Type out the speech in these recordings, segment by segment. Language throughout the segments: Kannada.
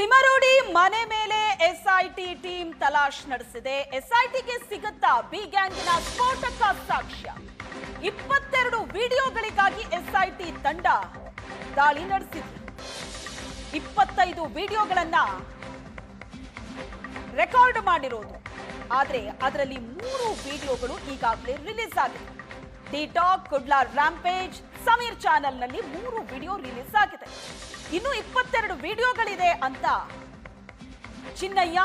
ತಿಮರೋಡಿ ಮನೆ ಮೇಲೆ ಎಸ್ಐಟಿ ಟೀಮ್ ತಲಾಶ್ ನಡೆಸಿದೆ. ಎಸ್ಐಟಿಗೆ ಸಿಗುತ್ತಾ ಬಿ ಗ್ಯಾಂಗಿನ ಸ್ಫೋಟಕ ಸಾಕ್ಷ್ಯ. ಇಪ್ಪತ್ತೆರಡು ವಿಡಿಯೋಗಳಿಗಾಗಿ ಎಸ್ಐಟಿ ತಂಡ ದಾಳಿ ನಡೆಸಿದೆ. ಇಪ್ಪತ್ತೈದು ವಿಡಿಯೋಗಳನ್ನ ರೆಕಾರ್ಡ್ ಮಾಡಿರೋದು. ಆದರೆ ಅದರಲ್ಲಿ ಮೂರು ವಿಡಿಯೋಗಳು ಈಗಾಗಲೇ ರಿಲೀಸ್ ಆಗಿದೆ. ಟಿಟಾಕ್ ಕುಡ್ಲಾರ್ ರ್ಯಾಂಪೇಜ್ ಸಮೀರ್ ಚಾನೆಲ್ನಲ್ಲಿ ಮೂರು ವಿಡಿಯೋ ರಿಲೀಸ್ ಆಗಿದೆ. ಇನ್ನು ಇಪ್ಪತ್ತೆರಡು ವಿಡಿಯೋಗಳಿದೆ ಅಂತ ಚಿನ್ನಯ್ಯ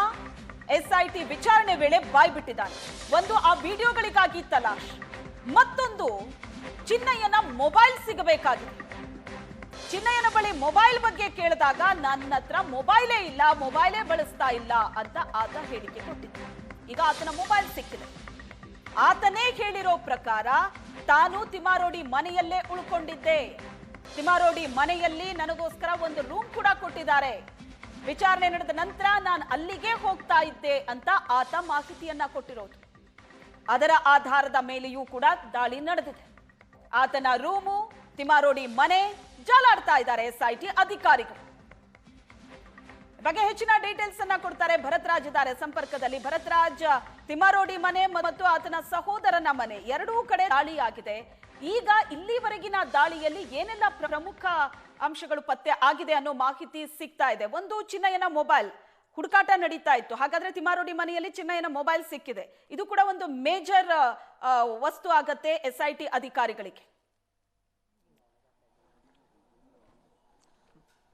ಎಸ್ಐಟಿ ವಿಚಾರಣೆ ವೇಳೆ ಬಾಯ್ಬಿಟ್ಟಿದ್ದಾನೆ ಒಂದು, ಆ ವಿಡಿಯೋಗಳಿಗಾಗಿ ತಲಾಶ್. ಮತ್ತೊಂದು, ಚಿನ್ನಯ್ಯನ ಮೊಬೈಲ್ ಸಿಗಬೇಕಾಗಿದೆ. ಚಿನ್ನಯ್ಯನ ಬಳಿ ಮೊಬೈಲ್ ಬಗ್ಗೆ ಕೇಳಿದಾಗ, ನನ್ನ ಹತ್ರ ಮೊಬೈಲೇ ಇಲ್ಲ, ಮೊಬೈಲೇ ಬಳಸ್ತಾ ಇಲ್ಲ ಅಂತ ಆತ ಹೇಳಿಕೆ ಕೊಟ್ಟಿದ್ದ ಈಗ ಆತನ ಮೊಬೈಲ್ ಸಿಕ್ಕಿದೆ. ಆತನೇ ಹೇಳಿರೋ ಪ್ರಕಾರ, ತಾನು ತಿಮಾರೋಡಿ ಮನೆಯಲ್ಲೇ ಉಳ್ಕೊಂಡಿದ್ದೆ. ತಿಮಾರೋಡಿ ಮನೆಯಲ್ಲಿ ನನಗೋಸ್ಕರ ಒಂದು ರೂಮ್ ಕೂಡ ಕೊಟ್ಟಿದ್ದಾರೆ. ವಿಚಾರಣೆ ನಡೆದ ನಂತರ ನಾನು ಅಲ್ಲಿಗೆ ಹೋಗ್ತಾ ಇದ್ದೆ ಅಂತ ಆತ ಮಾಹಿತಿಯನ್ನ ಕೊಟ್ಟಿರೋದು. ಅದರ ಆಧಾರದ ಮೇಲೆಯೂ ಕೂಡ ದಾಳಿ ನಡೆದಿದೆ. ಆತನ ರೂಮು, ತಿಮಾರೋಡಿ ಮನೆ, ಜಾಲಾಡ್ತಾ ಇದ್ದಾರೆ ಎಸ್ಐಟಿ ಅಧಿಕಾರಿಗಳು. ಬಗ್ಗೆ ಹೆಚ್ಚಿನ ಡೀಟೇಲ್ಸ್ ಅನ್ನ ಕೊಡ್ತಾರೆ ಭರತ್ರಾಜ್ ಇದ್ದಾರೆ. ಸಂಪರ್ಕದಲ್ಲಿ ಭರತ್ರಾಜ್, ತಿಮಾರೋಡಿ ಮನೆ ಮತ್ತು ಆತನ ಸಹೋದರನ ಮನೆ ಎರಡೂ ಕಡೆ ದಾಳಿಯಾಗಿದೆ. ಈಗ ಇಲ್ಲಿವರೆಗಿನ ದಾಳಿಯಲ್ಲಿ ಏನೆಲ್ಲ ಪ್ರಮುಖ ಅಂಶಗಳು ಪತ್ತೆ ಆಗಿದೆ ಅನ್ನೋ ಮಾಹಿತಿ ಸಿಗ್ತಾ ಇದೆ. ಒಂದು ಚಿನ್ನಯ್ಯನ ಮೊಬೈಲ್ ಹುಡುಕಾಟ ನಡೀತಾ ಇತ್ತು. ಹಾಗಾದ್ರೆ ತಿಮಾರೋಡಿ ಮನೆಯಲ್ಲಿ ಚಿನ್ನಯ್ಯನ ಮೊಬೈಲ್ ಸಿಕ್ಕಿದೆ. ಇದು ಕೂಡ ಒಂದು ಮೇಜರ್ ವಸ್ತು ಆಗತ್ತೆ ಎಸ್ ಐ ಟಿ ಅಧಿಕಾರಿಗಳಿಗೆ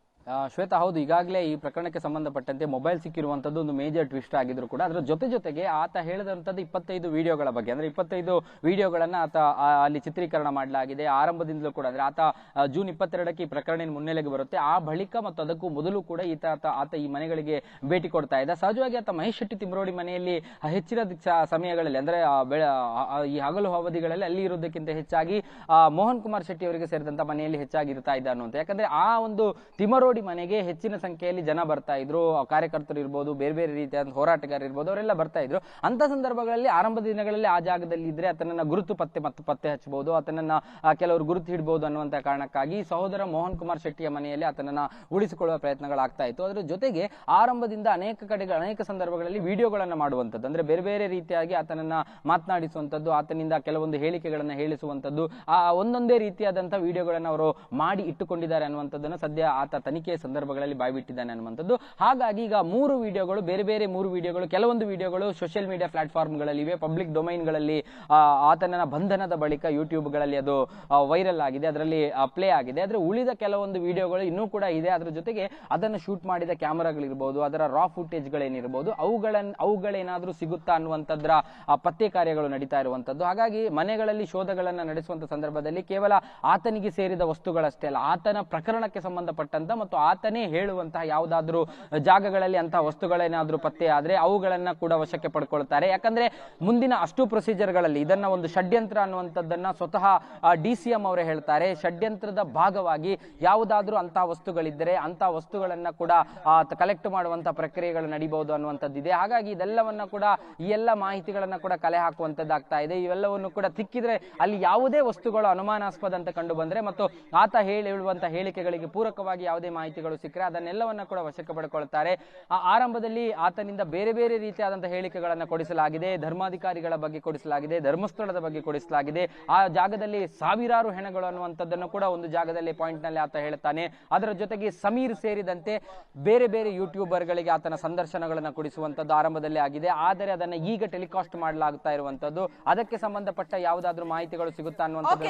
ಆ, ಶ್ವೇತಾ, ಹೌದು, ಈಗಾಗಲೇ ಈ ಪ್ರಕರಣಕ್ಕೆ ಸಂಬಂಧಪಟ್ಟಂತೆ ಮೊಬೈಲ್ ಸಿಕ್ಕಿರುವಂತದ್ದು ಒಂದು ಮೇಜರ್ ಟ್ವಿಸ್ಟ್ ಆಗಿದ್ರು ಕೂಡ ಅದರ ಜೊತೆ ಜೊತೆಗೆ ಆತ ಹೇಳಿದಂಥದ್ದು ಇಪ್ಪತ್ತೈದು ವಿಡಿಯೋಗಳ ಬಗ್ಗೆ. ಅಂದ್ರೆ ಇಪ್ಪತ್ತೈದು ವಿಡಿಯೋಗಳನ್ನ ಆತ ಅಲ್ಲಿ ಚಿತ್ರೀಕರಣ ಮಾಡಲಾಗಿದೆ. ಆರಂಭದಿಂದಲೂ ಕೂಡ, ಅಂದ್ರೆ ಆತ ಜೂನ್ ಇಪ್ಪತ್ತೆರಡಕ್ಕೆ ಈ ಪ್ರಕರಣ ಮುನ್ನೆಲೆಗೆ ಬರುತ್ತೆ. ಆ ಬಳಿಕ ಮತ್ತು ಅದಕ್ಕೂ ಮೊದಲು ಕೂಡ ಈತ, ಆತ ಈ ಮನೆಗಳಿಗೆ ಭೇಟಿ ಕೊಡ್ತಾ ಇದ್ದ. ಸಹಜವಾಗಿ ಆತ ಮಹೇಶ್ ಶೆಟ್ಟಿ ತಿಮ್ರೋಡಿ ಮನೆಯಲ್ಲಿ ಹೆಚ್ಚಿನ ಸಮಯಗಳಲ್ಲಿ, ಅಂದ್ರೆ ಈ ಹಗಲು ಅವಧಿಗಳಲ್ಲಿ ಅಲ್ಲಿ ಇರೋದಕ್ಕಿಂತ ಹೆಚ್ಚಾಗಿ ಮೋಹನ್ ಕುಮಾರ್ ಶೆಟ್ಟಿ ಅವರಿಗೆ ಸೇರಿದಂತ ಮನೆಯಲ್ಲಿ ಹೆಚ್ಚಾಗಿ ಇರ್ತಾ ಇದ್ದ ಅನ್ನುವಂತ. ಯಾಕಂದ್ರೆ ಆ ಒಂದು ತಿಮರೋಡಿ ಮನೆಗೆ ಹೆಚ್ಚಿನ ಸಂಖ್ಯೆಯಲ್ಲಿ ಜನ ಬರ್ತಾ ಇದ್ರು. ಕಾರ್ಯಕರ್ತರು ಇರ್ಬೋದು, ಬೇರೆ ಬೇರೆ ರೀತಿಯ ಹೋರಾಟಗಾರರು ಇರ್ಬೋದು, ಅವರೆಲ್ಲ ಬರ್ತಾ ಇದ್ರು. ಅಂತ ಸಂದರ್ಭಗಳಲ್ಲಿ ಆರಂಭದ ದಿನಗಳಲ್ಲಿ ಆ ಜಾಗದಲ್ಲಿ ಇದ್ರೆ ಆತನನ್ನ ಗುರುತು ಪತ್ತೆ ಮತ್ತು ಪತ್ತೆ ಹಚ್ಚಬಹುದು, ಆತನನ್ನ ಕೆಲವರು ಗುರುತು ಹಿಡಬಹುದು ಅನ್ನುವಂತ ಕಾರಣಕ್ಕಾಗಿ ಸಹೋದರ ಮೋಹನ್ ಕುಮಾರ್ ಶೆಟ್ಟಿಯ ಮನೆಯಲ್ಲಿ ಆತನನ್ನ ಉಳಿಸಿಕೊಳ್ಳುವ ಪ್ರಯತ್ನಗಳಾಗ್ತಾ ಇತ್ತು. ಅದರ ಜೊತೆಗೆ ಆರಂಭದಿಂದ ಅನೇಕ ಕಡೆಗಳ, ಅನೇಕ ಸಂದರ್ಭಗಳಲ್ಲಿ ವಿಡಿಯೋಗಳನ್ನ ಮಾಡುವಂಥದ್ದು. ಅಂದ್ರೆ ಬೇರೆ ಬೇರೆ ರೀತಿಯಾಗಿ ಆತನನ್ನ ಮಾತನಾಡಿಸುವಂಥದ್ದು, ಆತನಿಂದ ಕೆಲವೊಂದು ಹೇಳಿಕೆಗಳನ್ನ ಹೇಳಿಸುವಂಥದ್ದು, ಆ, ಒಂದೊಂದೇ ರೀತಿಯಾದಂತಹ ವಿಡಿಯೋಗಳನ್ನ ಅವರು ಮಾಡಿ ಇಟ್ಟುಕೊಂಡಿದ್ದಾರೆ ಅನ್ನುವಂಥದ್ದನ್ನು ಸದ್ಯ ಆತ ತನಿಖೆಯ ಸಂದರ್ಭಗಳಲ್ಲಿ ಬಾಯ್ಬಿಟ್ಟಿದ್ದಾನೆ ಅನ್ನುವಂಥದ್ದು. ಹಾಗಾಗಿ ಈಗ ಮೂರು ವಿಡಿಯೋಗಳು, ಬೇರೆ ಬೇರೆ ಮೂರು ವಿಡಿಯೋಗಳು, ಕೆಲವೊಂದು ವಿಡಿಯೋಗಳು ಸೋಷಿಯಲ್ ಮೀಡಿಯಾ ಪ್ಲಾಟ್ಫಾರ್ಮ್ಗಳಲ್ಲಿ ಇವೆ. ಪಬ್ಲಿಕ್ ಡೊಮೈನ್ಗಳಲ್ಲಿ ಆತನ ಬಂಧನದ ಬಳಿಕ ಯೂಟ್ಯೂಬ್ಗಳಲ್ಲಿ ಅದು ವೈರಲ್ ಆಗಿದೆ. ಅದರಲ್ಲಿ ಪ್ಲೇ ಆಗಿದೆ. ಆದರೆ ಉಳಿದ ಕೆಲವೊಂದು ವಿಡಿಯೋಗಳು ಇನ್ನೂ ಕೂಡ ಇದೆ. ಅದರ ಜೊತೆಗೆ ಅದನ್ನು ಶೂಟ್ ಮಾಡಿದ ಕ್ಯಾಮರಾಗಳಿರ್ಬೋದು, ಅದರ ರಾ ಫುಟೇಜ್ಗಳೇನಿರ್ಬೋದು ಅವುಗಳನ್ನ ಅವುಗಳೇನಾದರೂ ಸಿಗುತ್ತಾ ಅನ್ನುವಂಥದ್ರ ಪತ್ತೆ ಕಾರ್ಯಗಳು ನಡೀತಾ ಇರುವಂಥದ್ದು. ಹಾಗಾಗಿ ಮನೆಗಳಲ್ಲಿ ಶೋಧಗಳನ್ನು ನಡೆಸುವಂಥ ಸಂದರ್ಭದಲ್ಲಿ ಕೇವಲ ಆತನಿಗೆ ಸೇರಿದ ವಸ್ತುಗಳಷ್ಟೇ ಅಲ್ಲ, ಆತನ ಪ್ರಕರಣಕ್ಕೆ ಸಂಬಂಧಪಟ್ಟಂತ ಆತನೇ ಹೇಳುವಂತಹ ಯಾವುದಾದ್ರೂ ಜಾಗಗಳಲ್ಲಿ ಅಂತಹ ವಸ್ತುಗಳೇನಾದ್ರೂ ಪತ್ತೆ ಆದ್ರೆ ಅವುಗಳನ್ನ ಕೂಡ ವಶಕ್ಕೆ ಪಡ್ಕೊಳ್ತಾರೆ. ಯಾಕಂದ್ರೆ ಮುಂದಿನ ಅಷ್ಟು ಪ್ರೊಸೀಜರ್ಗಳಲ್ಲಿ ಇದನ್ನ ಒಂದು ಷಡ್ಯಂತ್ರ ಅನ್ನುವಂಥದ್ದನ್ನ ಸ್ವತಃ ಡಿ ಸಿ ಎಂ ಅವರೇ ಹೇಳ್ತಾರೆ. ಷಡ್ಯಂತ್ರದ ಭಾಗವಾಗಿ ಯಾವುದಾದ್ರೂ ಅಂತಹ ವಸ್ತುಗಳಿದ್ದರೆ ಅಂತಹ ವಸ್ತುಗಳನ್ನ ಕೂಡ ಕಲೆಕ್ಟ್ ಮಾಡುವಂತ ಪ್ರಕ್ರಿಯೆಗಳು ನಡೀಬಹುದು ಅನ್ನುವಂಥದ್ದಿದೆ. ಹಾಗಾಗಿ ಇದೆಲ್ಲವನ್ನ ಕೂಡ, ಈ ಎಲ್ಲ ಮಾಹಿತಿಗಳನ್ನ ಕೂಡ ಕಲೆ ಹಾಕುವಂತದ್ದಾಗ್ತಾ ಇದೆ. ಇವೆಲ್ಲವನ್ನು ಕೂಡ ತಿಕ್ಕಿದ್ರೆ ಅಲ್ಲಿ ಯಾವುದೇ ವಸ್ತುಗಳು ಅನುಮಾನಾಸ್ಪದ ಅಂತ ಕಂಡು ಬಂದ್ರೆ ಮತ್ತು ಆತ ಹೇಳುವಂತ ಹೇಳಿಕೆಗಳಿಗೆ ಪೂರಕವಾಗಿ ಯಾವುದೇ ಮಾಹಿತಿಗಳು ಸಿಕ್ಕರೆ ಅದನ್ನೆಲ್ಲವನ್ನ ಕೂಡ ವಶಕ್ಕೆ ಪಡ್ಕೊಳ್ತಾರೆ. ಆ ಆರಂಭದಲ್ಲಿ ಆತನಿಂದ ಬೇರೆ ಬೇರೆ ರೀತಿಯಾದಂತಹ ಹೇಳಿಕೆಗಳನ್ನ ಕೊಡಿಸಲಾಗಿದೆ ಧರ್ಮಾಧಿಕಾರಿಗಳ ಬಗ್ಗೆ ಕೊಡಿಸಲಾಗಿದೆ ಧರ್ಮಸ್ಥಳದ ಬಗ್ಗೆ ಕೊಡಿಸಲಾಗಿದೆ. ಆ ಜಾಗದಲ್ಲಿ ಸಾವಿರಾರು ಹೆಣಗಳು ಅನ್ನುವಂಥದ್ದನ್ನು ಕೂಡ ಒಂದು ಜಾಗದಲ್ಲಿ ಪಾಯಿಂಟ್ನಲ್ಲಿ ಆತ ಹೇಳ್ತಾನೆ. ಅದರ ಜೊತೆಗೆ ಸಮೀರ್ ಸೇರಿದಂತೆ ಬೇರೆ ಬೇರೆ ಯೂಟ್ಯೂಬರ್ಗಳಿಗೆ ಆತನ ಸಂದರ್ಶನಗಳನ್ನು ಕೊಡಿಸುವಂತದ್ದು ಆರಂಭದಲ್ಲಿ ಆಗಿದೆ. ಆದರೆ ಅದನ್ನ ಈಗ ಟೆಲಿಕಾಸ್ಟ್ ಮಾಡಲಾಗ್ತಾ ಇರುವಂತದ್ದು ಅದಕ್ಕೆ ಸಂಬಂಧಪಟ್ಟ ಯಾವುದಾದ್ರೂ ಮಾಹಿತಿಗಳು ಸಿಗುತ್ತಾ ಅನ್ನುವಂಥದ್ದು